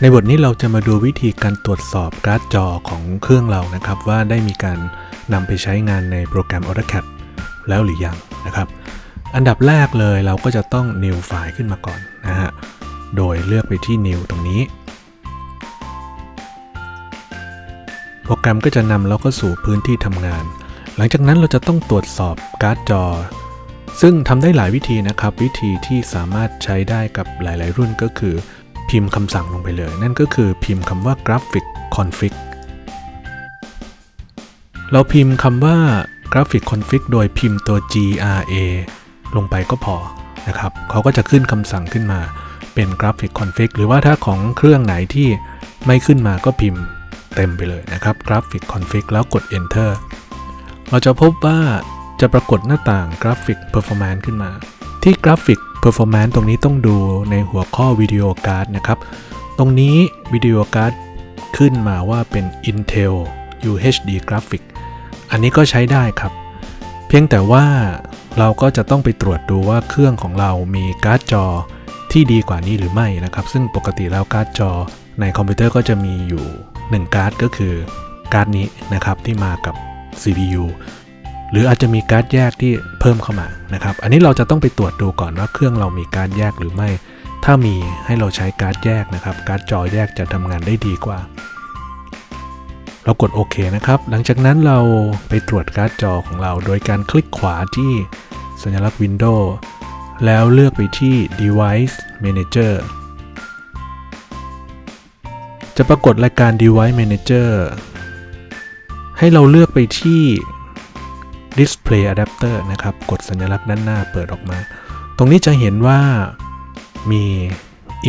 ในบทนี้เราจะมาดูวิธีการตรวจสอบการ์ดจอของเครื่องเรานะครับ ว่าได้มีการนำไปใช้งานในโปรแกรม AutoCAD แล้วหรือยังนะครับ อันดับแรกเลยเราก็จะต้อง new ไฟล์ขึ้นมาก่อนนะฮะโดยเลือกไปที่ new ตรงนี้ โปรแกรมก็จะนำเราก็สู่พื้นที่ทำงาน หลังจากนั้นเราจะต้องตรวจสอบการ์ดจอ ซึ่งทำได้หลายวิธีนะครับ วิธีที่สามารถใช้ได้กับหลาย ๆ รุ่นก็คือ พิมพ์คำสั่งลงไปเลย นั่นก็คือพิมพ์คำว่า graphic config เราพิมพ์คำว่า graphic config โดยพิมพ์ตัว gra ลงไปก็พอนะครับเขาก็จะขึ้นคำสั่งขึ้นมาเป็น graphic config หรือว่าถ้าของเครื่องไหนที่ไม่ขึ้นมาก็พิมพ์เต็มไปเลยนะครับ graphic config แล้วกด enter เราจะพบว่าจะปรากฏหน้าต่าง graphic performance ขึ้นมา ที่ graphic performance ตรงนี้ต้องดูในหัวข้อวิดีโอการ์ดนะครับ ตรงนี้วิดีโอการ์ดขึ้นมาว่าเป็น Intel UHD Graphic อันนี้ก็ใช้ได้ครับ เพียงแต่ว่าเราก็จะต้องไปตรวจดูว่าเครื่องของเรามีการ์ดจอที่ดีกว่านี้หรือไม่นะครับ ซึ่งปกติแล้วการ์ดจอในคอมพิวเตอร์ก็จะมีอยู่ 1 การ์ดก็คือการ์ดนี้นะครับที่มากับ CPU หรืออาจจะมีการ์ดแยกที่เพิ่มเข้ามานะครับ อันนี้เราจะต้องไปตรวจดูก่อนว่าเครื่องเรามีการ์ดแยกหรือไม่ ถ้ามีให้เราใช้การ์ดแยกนะครับ การ์ดจอแยกจะทำงานได้ดีกว่า เรากดโอเคนะครับ หลังจากนั้นเราไปตรวจการ์ดจอของเรา โดยการคลิกขวาที่สัญลักษณ์ Windows แล้วเลือกไปที่ Device Manager จะปรากฏรายการ Device Manager ให้เราเลือกไปที่ Display Adapter นะครับ กดสัญลักษณ์ด้านหน้าเปิดออกมา ตรงนี้จะเห็นว่ามี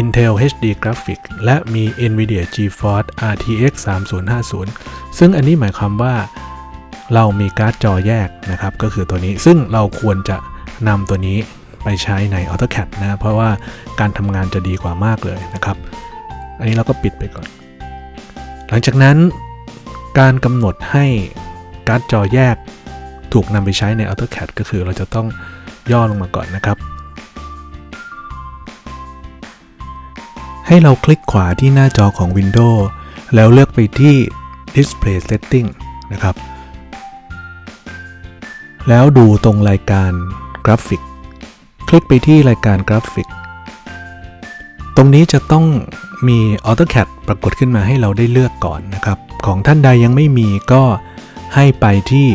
Intel HD Graphic และมี NVIDIA GeForce RTX 3050 ซึ่งอันนี้หมายความว่าเรามีการ์ดจอแยกนะครับ ก็คือตัวนี้ซึ่งเราควรจะนำตัวนี้ไปใช้ใน AutoCAD นะ เพราะว่าการทำงานจะดีกว่ามากเลยนะครับ อันนี้เราก็ปิดไปก่อน หลังจากนั้นการกำหนดให้การ์ดจอแยก ถูกนำไปใช้ใน AutoCAD ก็คือเราจะต้องย่อลงมาก่อนนะครับ ให้เราคลิกขวาที่หน้าจอของ Windows แล้วเลือกไปที่ Display Setting นะครับ แล้วดูตรงรายการกราฟิก คลิกไปที่รายการกราฟิก ตรงนี้จะต้องมี AutoCAD ปรากฏขึ้นมาให้เราได้เลือกก่อนนะครับ ของท่านใดยังไม่มีก็ให้ไปที่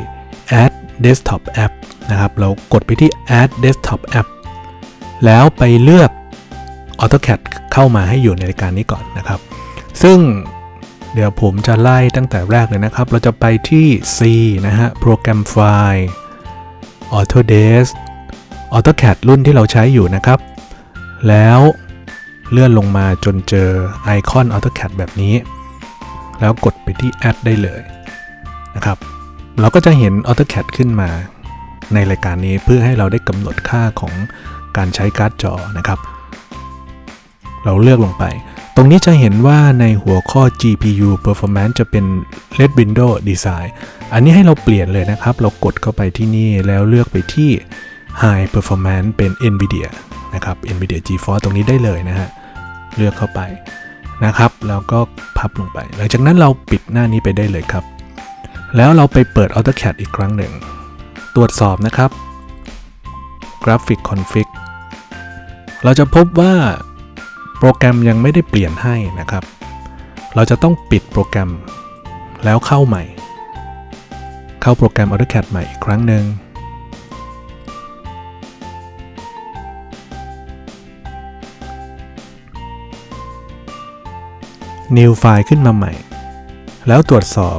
Add Desktop App นะครับเรากดไปที่ Add Desktop App แล้วไปเลือก AutoCAD เข้ามาให้อยู่ในรายการนี้ก่อนนะครับ ซึ่งเดี๋ยวผมจะไล่ตั้งแต่แรกเลยนะครับ เราจะไปที่ C นะฮะโปรแกรมไฟล์ Autodesk AutoCAD รุ่นที่เราใช้อยู่นะครับ แล้วเลื่อนลงมาจนเจอไอคอน AutoCAD แบบนี้ แล้วกดไปที่ Add ได้เลยนะครับ เราก็จะเห็น AutoCAD ขึ้นมาในรายการนี้เพื่อให้เราได้กำหนดค่าของการใช้การ์ดจอนะครับ เราเลือกลงไป ตรงนี้จะเห็นว่าในหัวข้อ GPU Performance จะเป็น Red Window Design อันนี้ให้เราเปลี่ยนเลยนะครับ เรากดเข้าไปที่นี่แล้วเลือกไปที่ High Performance เป็น NVIDIA นะครับ NVIDIA GeForce ตรงนี้ได้เลยนะฮะ เลือกเข้าไปนะครับ แล้วก็พับลงไป หลังจากนั้นเราปิดหน้านี้ไปได้เลยครับ แล้วเราไปเปิด AutoCAD อีกครั้งหนึ่ง ตรวจสอบนะครับ Graphic Config เราจะพบว่าโปรแกรมยังไม่ได้เปลี่ยนให้นะครับ เราจะต้องปิดโปรแกรม แล้วเข้าใหม่ เข้าโปรแกรม AutoCAD ใหม่อีกครั้งหนึ่ง New ไฟล์ขึ้นมาใหม่ แล้วตรวจสอบ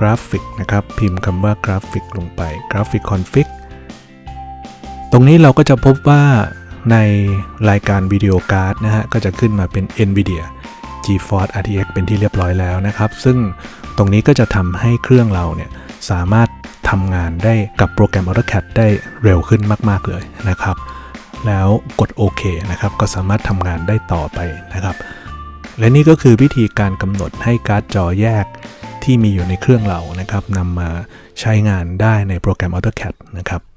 กราฟิกนะครับ พิมพ์คำว่ากราฟิกลงไป Graphic Config ตรงนี้เราก็จะพบว่าในรายการวิดีโอการ์ดนะฮะ ก็จะขึ้นมาเป็น NVIDIA GeForce RTX เป็นที่เรียบร้อยแล้วนะครับ ซึ่งตรงนี้ก็จะทำให้เครื่องเราเนี่ย สามารถทำงานได้กับโปรแกรม AutoCAD ได้เร็วขึ้นมาก ๆ เลยนะครับ แล้วกดโอเคนะครับ ก็สามารถทำงานได้ต่อไปนะครับ และนี่ก็คือวิธีการกำหนดให้การ์ดจอแยก ที่มีอยู่ในเครื่องเรานะครับนำมาใช้งานได้ในโปรแกรม AutoCAD นะครับ